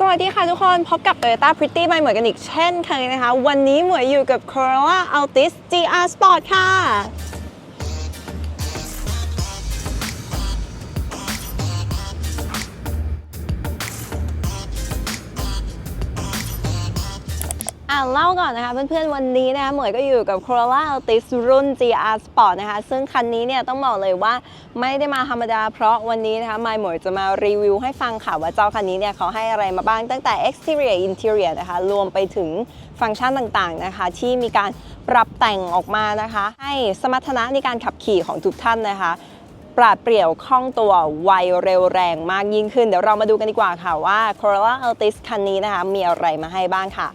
สวัสดีค่ะทุกคนพบกับ Toyota Pretty ใหม่เหมือนกันอีกเช่นเคยนะคะ วันนี้หมวยอยู่กับ Corolla Altis GR Sport ค่ะ อ่าเล่าก่อนนะคะเพื่อนๆวันนี้นะคะหมวยก็อยู่กับ Corolla Altis รุ่น GR Sport นะคะซึ่งคันนี้เนี่ยต้องบอกเลยว่าไม่ได้มาธรรมดาเพราะวันนี้นะคะมายหมวยจะมารีวิวให้ฟังค่ะว่าเจ้าคันนี้เนี่ยเขาให้อะไรมาบ้างตั้งแต่ exterior interior นะคะรวมไปถึงฟังก์ชันต่างๆนะคะที่มีการปรับแต่งออกมานะคะ ให้สมรรถนะในการขับขี่ของทุกท่านนะคะ ปราดเปรี่ยวคล่องตัวไวเร็วแรงมากยิ่งขึ้น เดี๋ยวเรามาดูกันดีกว่าค่ะว่า Corolla Altis คันนี้นะคะ มีอะไรมาให้บ้างค่ะ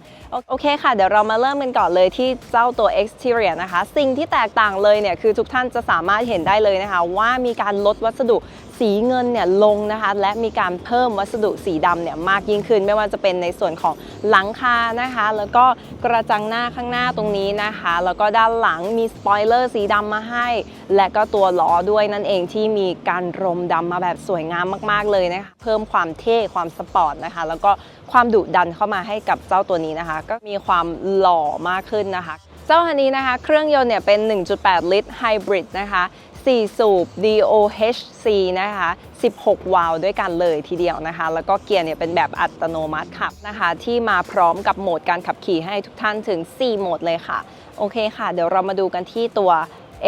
โอเคค่ะ เดี๋ยวเรามาเริ่มกันก่อนเลยที่เจ้าตัว exterior นะคะ สิ่งที่แตกต่างเลยเนี่ย คือทุกท่านจะสามารถเห็นได้เลยนะคะ ว่ามีการลดวัสดุ สีเงินเนี่ยลงนะคะและมีการเพิ่มวัสดุสีดำเนี่ยมากยิ่งขึ้น ไม่ว่าจะเป็นในส่วนของหลังคานะคะ แล้วก็กระจังหน้าข้างหน้าตรงนี้นะคะ แล้วก็ด้านหลังมีสปอยเลอร์สีดำมาให้ และก็ตัวล้อด้วยนั่นเองที่มีการรมดำมาแบบสวยงามมากๆเลยนะคะเพิ่มความเท่ความสปอร์ตนะคะ แล้วก็ความดุดันเข้ามาให้กับเจ้าตัวนี้นะคะ ก็มีความหล่อมากขึ้นนะคะ เจ้าคันนี้นะคะ เครื่องยนต์เนี่ยเป็น 1.8 ลิตรไฮบริดนะคะ 4 สูบ DOHC นะคะ 16 วาล์วด้วยกันเลยทีเดียวนะคะ แล้วก็เกียร์เนี่ยเป็นแบบอัตโนมัติขับนะคะ ที่มาพร้อมกับโหมดการขับขี่ให้ทุกท่านถึง 4 โหมดเลยค่ะ โอเคค่ะ เดี๋ยวเรามาดูกันที่ตัว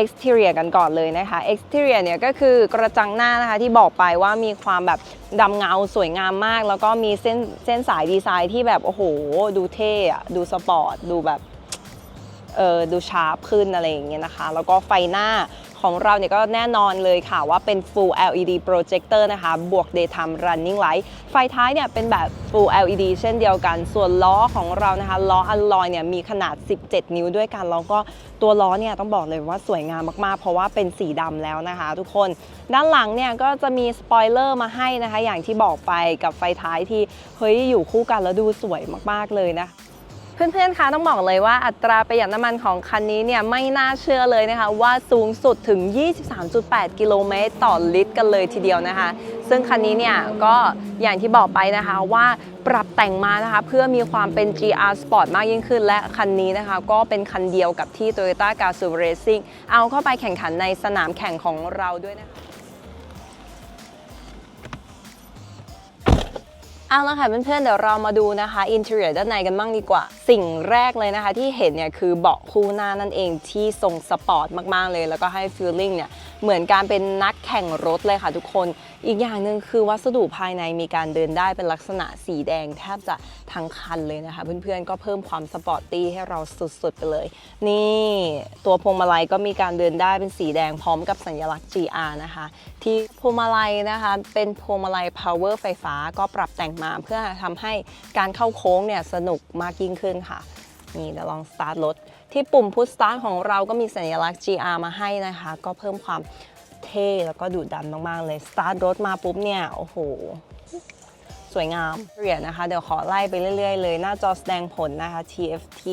exterior กันก่อนเลยนะคะ exterior เนี่ยก็คือกระจังหน้านะคะที่บอกไปว่ามีความแบบดำเงาสวยงามมาก แล้วก็มีเส้นเส้นสายดีไซน์ที่แบบ โอ้โห ดูเท่อะดูสปอร์ต ดูแบบเออดูชาร์ปขึ้นอะไรอย่างเงี้ยนะคะ แล้วก็ไฟหน้า ของเราเนี่ยก็แน่นอนเลยค่ะว่าเป็น Full LED projector นะคะ บวก daytime running light ไฟท้ายเนี่ยเป็นแบบ Full LED เช่นเดียวกัน ส่วนล้อของเรานะคะล้ออัลลอยเนี่ยมีขนาด 17 นิ้วด้วยกันแล้วก็ตัวล้อเนี่ยต้องบอกเลยว่าสวยงามมากๆ เพราะว่าเป็นสีดำแล้วนะคะ ทุกคนด้านหลังเนี่ยก็จะมีสปอยเลอร์มาให้นะคะ อย่างที่บอกไปกับไฟท้ายที่เฮ้ยอยู่คู่กันแล้วดูสวยมากๆเลยนะ เพื่อนๆ คะต้องบอกเลยว่าอัตราประหยัดน้ำมันของคันนี้เนี่ยไม่น่าเชื่อเลยนะคะ ว่าสูงสุดถึง 23.8 กิโลเมตรต่อลิตรกันเลยทีเดียวนะคะ ซึ่งคันนี้เนี่ยก็อย่างที่บอกไปนะคะว่าปรับแต่งมานะคะ เพื่อมีความเป็น GR Sport มากยิ่งขึ้น และคันนี้นะคะ ก็เป็นคันเดียวกับที่ Toyota Gazoo Racing เอาเข้าไปแข่งขันในสนามแข่งของเราด้วยนะคะ เอาละค่ะเพื่อนๆเดี๋ยวเรามาดูนะคะอินเทอร์เน็ด้านในกันบ้างดีกว่า สิ่งแรกเลยนะคะที่เห็นเนี่ยคือเบาะคู่หน้านั่นเองที่ทรงสปอร์ตมากๆเลย แล้วก็ให้ฟีลลิ่งเนี่ย เหมือนการเป็นนักแข่งรถเลยค่ะทุกคน อีกอย่างหนึ่งคือวัสดุภายในมีการเดินได้เป็นลักษณะสีแดงแทบจะทั้งคันเลยนะคะ เพื่อนๆก็เพิ่มความสปอร์ตตี้ให้เราสุดๆไปเลย นี่ตัวพวงมาลัยก็มีการเดินได้เป็นสีแดงพร้อมกับสัญลักษณ์ GR นะคะ ที่พวงมาลัยนะคะ เป็นพวงมาลัย power ไฟฟ้าก็ปรับแต่งมาเพื่อทำให้การเข้าโค้งเนี่ยสนุกมากยิ่งขึ้นค่ะนี่เดี๋ยวลองสตาร์ทรถ ที่ปุ่มพุชสตาร์ทของเราก็มีสัญลักษณ์ GR มาให้นะคะ ก็เพิ่มความเท่แล้วก็ดุดันมาก ๆ เลยสตาร์ทรถมาปุ๊บเนี่ย โอ้โห สวยงามเหรียญนะคะ เดี๋ยวขอไล่ไปเรื่อย ๆ เลย หน้าจอแสดงผลนะคะ TFT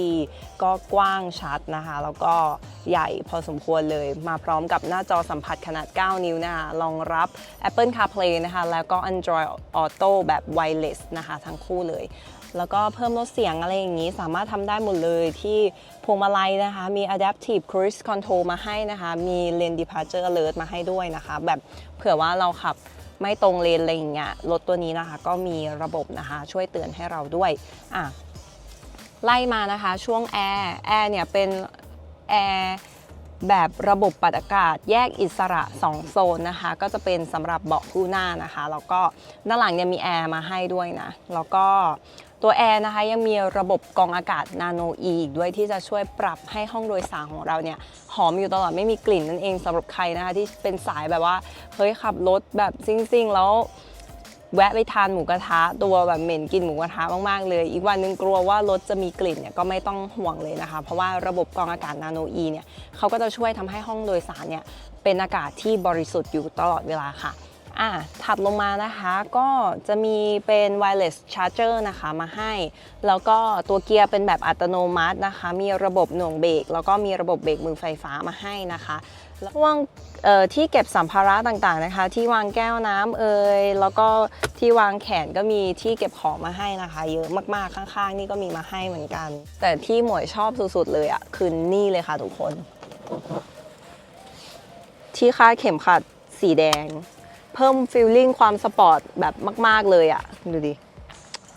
ก็กว้างชัดนะคะ แล้วก็ใหญ่พอสมควรเลย มาพร้อมกับหน้าจอสัมผัสขนาด 9 นิ้วนะคะรองรับ Apple CarPlay นะคะ แล้วก็ Android Auto แบบ wireless นะคะ ทั้งคู่เลย แล้วก็เพิ่มลดเสียงอะไรอย่างนี้ สามารถทำได้หมดเลยที่พวงมาลัยนะคะ มี Adaptive Cruise Control มาให้นะคะ มี Lane Departure Alert มาให้ด้วยนะคะ แบบเผื่อว่าเราขับไม่ตรงเลนอะไรอย่างเงี้ยรถตัวนี้นะคะ ก็มีระบบนะคะ ช่วยเตือนให้เราด้วยอะไล่มานะคะช่วงแอร์แอร์เนี่ยเป็นแอร์ แบบระบบปัดอากาศแยกอิสระ 2 โซนนะคะ ก็จะเป็นสำหรับเบาะคู่หน้านะคะ แล้วก็ด้านหลังเนี่ยมีแอร์มาให้ด้วยนะ แล้วก็ตัวแอร์นะคะยังมีระบบกรองอากาศนาโนอีอีกด้วยที่จะช่วยปรับให้ห้องโดยสารของเราเนี่ยหอมอยู่ตลอดไม่มีกลิ่นนั่นเองสำหรับใครนะคะที่เป็นสายแบบว่าเฮ้ยขับรถแบบซิ่งๆ แล้ว แวะไปทานหมูกระทะตัวแบบเหม็นกลิ่นหมูกระทะมากๆเลย อีกวันนึงกลัวว่ารถจะมีกลิ่นเนี่ยก็ไม่ต้องห่วงเลยนะคะ เพราะว่าระบบกรองอากาศนาโนอีเนี่ยเขาก็จะช่วยทำให้ห้องโดยสารเนี่ยเป็นอากาศที่บริสุทธิ์อยู่ตลอดเวลาค่ะอะถัดลงมานะคะก็จะมีเป็น wireless charger นะคะมาให้ แล้วก็ตัวเกียร์เป็นแบบอัตโนมัตินะคะ มีระบบหน่วงเบรกแล้วก็มีระบบเบรกมือไฟฟ้ามาให้นะคะ แล้วางที่เก็บสัมภาระต่างๆนะคะ ที่วางแก้วน้ำเอ่ยแล้วก็ที่วางแขนก็มีที่เก็บของมาให้นะคะ เยอะมากๆข้างๆ นี่ก็มีมาให้เหมือนกัน แต่ที่หมวยชอบสุดๆเลยอะ่ะคือนี่เลยค่ะทุกคน ที่คาดเข็มขัดสีแดง เพิ่มฟิลลิ่งความสปอร์ตแบบมาก ๆเลยอะ่ะดูดิ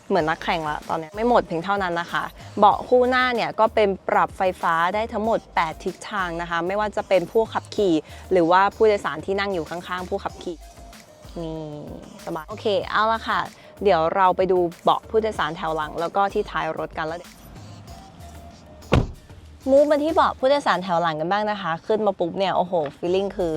เหมือนนักแข่งละตอนนี้ไม่หมดเพียงเท่านั้นนะคะ เบาะคู่หน้าเนี่ยก็เป็นปรับไฟฟ้าได้ทั้งหมด 8 ทิศทางนะคะ ไม่ว่าจะเป็นผู้ขับขี่ หรือว่าผู้โดยสารที่นั่งอยู่ข้างๆ ผู้ขับขี่นี่สบายโอเคเอาละค่ะ เดี๋ยวเราไปดูเบาะผู้โดยสารแถวหลัง แล้วก็ที่ท้ายรถกันแล้วมูฟมาที่เบาะผู้โดยสารแถวหลังกันบ้างนะคะ ขึ้นมาปุ๊บเนี่ยโอ้โหฟีลลิ่งคือ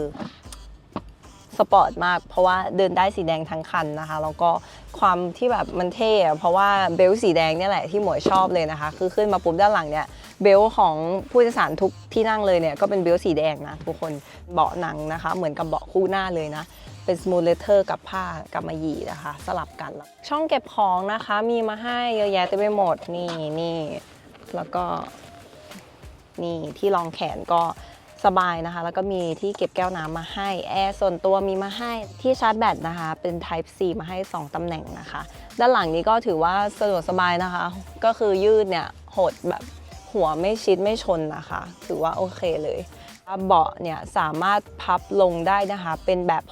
สปอร์ตมาก เพราะว่าเดินได้สีแดงทั้งคันนะคะ แล้วก็ความที่แบบมันเท่เพราะว่าเบลสีแดงเนี่ยแหละที่หมวยชอบเลยนะคะ คือขึ้นมาปุ๊บด้านหลังเนี่ยเบลของผู้โดยสารทุกที่นั่งเลยเนี่ยก็เป็นเบลสีแดงนะทุกคนเบาะหนังนะคะ เหมือนกับเบาะคู่หน้าเลยนะเป็นสมูทเลเทอร์กับผ้ากับมะหยี่นะคะ สลับกันแล้วช่องเก็บของนะคะมีมาให้เยอะแยะเต็มไปหมดนี่นี่แล้วก็นี่ที่รองแขนก็ สบายนะคะ แล้วก็มีที่เก็บแก้วน้ำมาให้ แอร์ส่วนตัวมีมาให้ที่ชาร์จแบตนะคะ เป็น Type C มาให้ 2 ตำแหน่งนะคะ ด้านหลังนี้ก็ถือว่าสะดวกสบายนะคะ ก็คือยืดเนี่ยหดแบบหัวไม่ชิดไม่ชนนะคะ ถือว่าโอเคเลยเบาะเนี่ยสามารถพับลงได้นะคะ เป็นแบบ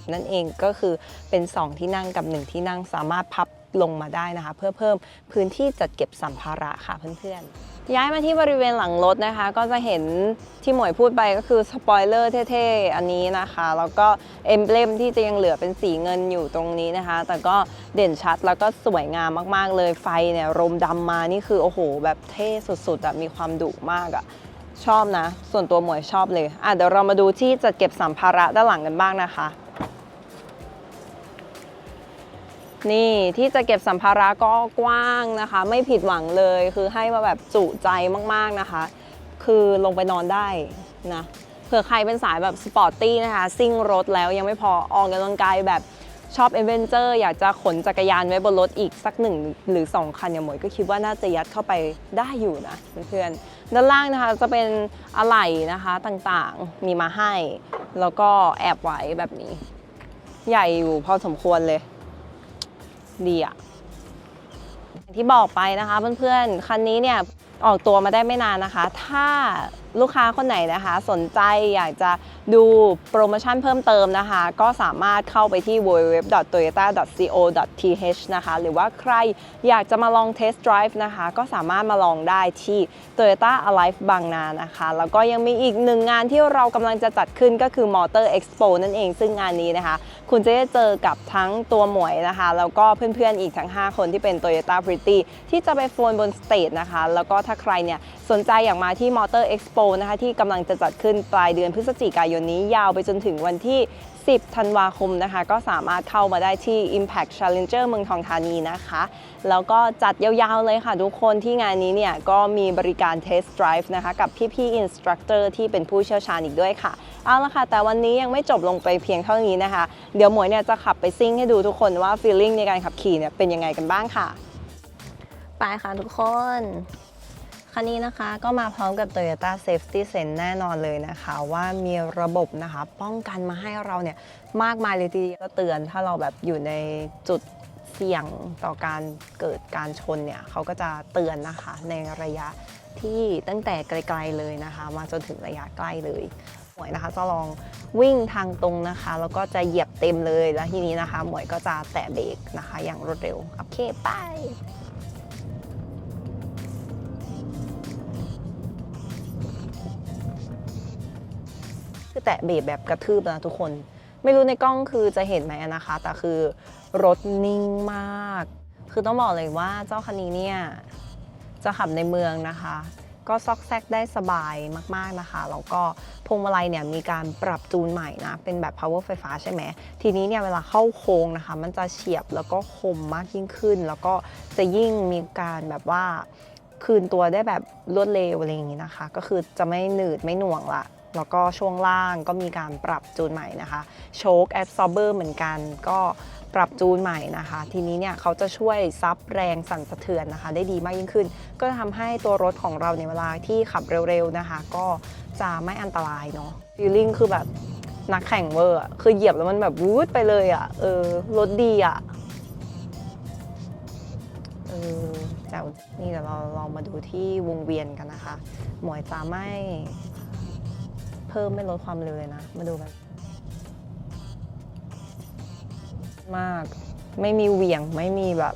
60-40 นั่นเองก็คือเป็น 2 ที่นั่งกับ 1 ที่นั่งสามารถพับลงมาได้นะคะ เพื่อเพิ่มพื้นที่จัดเก็บสัมภาระค่ะเพื่อนๆ ย้ายมาที่บริเวณหลังรถนะคะ ก็จะเห็นที่หมวยพูดไปก็คือสปอยเลอร์เท่ๆ อันนี้นะคะ แล้วก็เอมเบลมที่จะยังเหลือเป็นสีเงินอยู่ตรงนี้นะคะ แต่ก็เด่นชัดแล้วก็สวยงามมากๆเลยไฟเนี่ยรมดำมานี่คือโอ้โห แบบเท่สุดๆอะมีความดุมากอะชอบนะ ส่วนตัวหมวยชอบเลยอะเดี๋ยวเรามาดูที่จัดเก็บสัมภาระด้านหลังกันบ้างนะคะ นี่ที่จะเก็บสัมภาระก็กว้างนะคะ ไม่ผิดหวังเลย คือให้มาแบบจุใจมากๆนะคะ คือลงไปนอนได้นะเผื่อใครเป็นสายแบบสปอร์ตตี้นะคะ ซิ่งรถแล้วยังไม่พอออกกำลังกายแบบชอบเอเวนเจอร์อยากจะขนจักรยานไว้บนรถอีกสักหนึ่งหรือ 2 คันเนี่ยหมวยก็คิดว่าน่าจะยัดเข้าไปได้อยู่นะเพื่อนๆด้านล่างนะคะจะเป็นอะไหล่นะคะต่างๆมีมาให้ แล้วก็แอบไว้แบบนี้ ใหญ่อยู่พอสมควรเลย ดีอะที่บอกไปนะคะเพื่อนๆ คันนี้เนี่ยออกตัวมาได้ไม่นานนะคะ ถ้าลูกค้าคนไหนนะคะ สนใจอยากจะดูโปรโมชั่นเพิ่มเติมนะคะ ก็สามารถเข้าไปที่ www.toyota.co.th นะคะ หรือว่าใครอยากจะมาลอง test drive นะคะ ก็สามารถมาลองได้ที่ Toyota Alive บางนานะคะ แล้วก็ยังมีอีกหนึ่งงานที่เรากำลังจะจัดขึ้นก็คือ Motor Expo นั่นเองซึ่งงานนี้นะคะ คุณจะได้เจอกับทั้งตัวหมวยนะคะ แล้วก็เพื่อนๆอีกทั้ง 5 คนที่เป็น Toyota Pretty ที่จะไปโฟนบนสเตจนะคะ แล้วก็ถ้าใครเนี่ยสนใจอยากมาที่ Motor Expo นะคะที่กำลังจะจัดขึ้นปลายเดือนพฤศจิกายนนี้ยาวไปจนถึงวันที่ 10 ธันวาคมนะคะ ก็สามารถเข้ามาได้ที่ Impact Challenger เมืองทองธานีนะคะ แล้วก็จัดยาวๆเลยค่ะทุกคนที่งานนี้เนี่ยก็มีบริการ Test Drive นะคะกับพี่ๆ Instructor ที่เป็นผู้เชี่ยวชาญอีกด้วยค่ะ เอาละค่ะ แต่วันนี้ยังไม่จบลงไปเพียงเท่านี้นะคะ เดี๋ยวหมวยเนี่ยจะขับไปซิ่งให้ดูทุกคนว่า feeling ในการขับขี่เนี่ยเป็นยังไงกันบ้างค่ะ ไปค่ะทุกคน คันนี้นะคะก็มาพร้อมกับ Toyota Safety Sense แน่นอนเลยนะคะ ว่ามีระบบนะคะป้องกันมาให้เราเนี่ยมากมายเลยทีเดียวก็เตือนถ้าเราแบบอยู่ในจุดเสี่ยงต่อการเกิดการชนเนี่ยเขาก็จะเตือนนะคะในระยะที่ตั้งแต่ไกลๆเลยนะคะ มาจนถึงระยะใกล้เลยหมวยนะคะจะลองวิ่งทางตรงนะคะ แล้วก็จะเหยียบเต็มเลยแล้วทีนี้นะคะ หมวยก็จะแตะเบรกนะคะ อย่างรวดเร็วโอเคไป คือแตะเบรกแบบกระทืบนะทุกคน ไม่รู้ในกล้องคือจะเห็นไหมนะคะ แต่คือรถนิ่งมาก คือต้องบอกเลยว่าเจ้าคันนี้เนี่ยจะขับในเมืองนะคะ ก็ซอกแซกได้สบายมากๆนะคะแล้วก็พวงมาลัยเนี่ยมีการปรับจูนใหม่นะเป็นแบบ power ไฟฟ้าใช่ไหมทีนี้เนี่ยเวลาเข้าโค้งนะคะ มันจะเฉียบแล้วก็คมมากยิ่งขึ้น แล้วก็จะยิ่งมีการแบบว่า คืนตัวได้แบบรวดเร็วอะไรอย่างนี้นะคะ ก็คือจะไม่หนืดไม่หน่วงละแล้วก็ช่วงล่างก็มีการปรับจูนใหม่นะคะโชคแอ s ซอ b เบอร์เหมือนกันก็ปรับจูนใหม่นะคะ ทีนี้เนี่ยเขาจะช่วยซับแรงสั่นสะเทือนนะคะ ได้ดีมากยิ่งขึ้น ก็จะทำให้ตัวรถของเราในเวลาที่ขับเร็วๆนะคะ ก็จะไม่อันตรายเนาะฟีลลิ่งคือแบบนักแข่งเวอร์คือเหยียบแล้วมันแบบวูดไปเลยอะ่ะเออรถดีอะ่ะเออ แต่นี่เดี๋ยวเราลองมาดูที่วงเวียนกันนะคะ หมวยจะไม่เพิ่มไม่ลดความเร็วเลยนะ มาดูกัน มากไม่มีเหวี่ยงไม่มีแบบ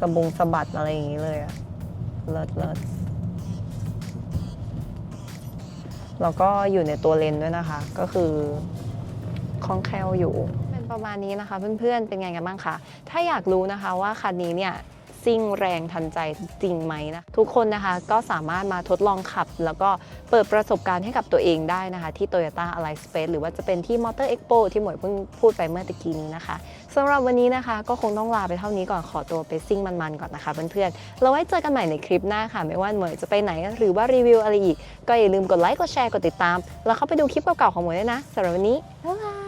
สะบงสะบัดอะไรอย่างนี้เลยอะเลิศเลิศแล้วก็อยู่ในตัวเลนด้วยนะคะ ก็คือคล่องแคล่วอยู่ เป็นประมาณนี้นะคะเพื่อนๆ เป็นไงกันบ้างคะ ถ้าอยากรู้นะคะว่าคันนี้เนี่ย ซิ่งแรงทันใจจริงไหมนะทุกคนนะคะก็สามารถมาทดลองขับ แล้วก็เปิดประสบการณ์ให้กับตัวเองได้นะคะที่ Toyota Ally Space หรือว่าจะเป็นที่ Motor Expo ที่หมวยเพิ่งพูดไปเมื่อตะกี้นี้นะคะสำหรับวันนี้นะคะ ก็คงต้องลาไปเท่านี้ก่อนขอตัวไปซิ่งมันๆก่อนนะคะเพื่อนๆเราไว้เจอกันใหม่ในคลิปหน้าค่ะ ไม่ว่าหมวยจะไปไหนหรือว่ารีวิวอะไรอีกก็อย่าลืมกดไลค์กดแชร์กดติดตาม แล้วเข้าไปดูคลิปเก่าๆของหมวยด้วยนะสำหรับวันนี้บ๊ายบาย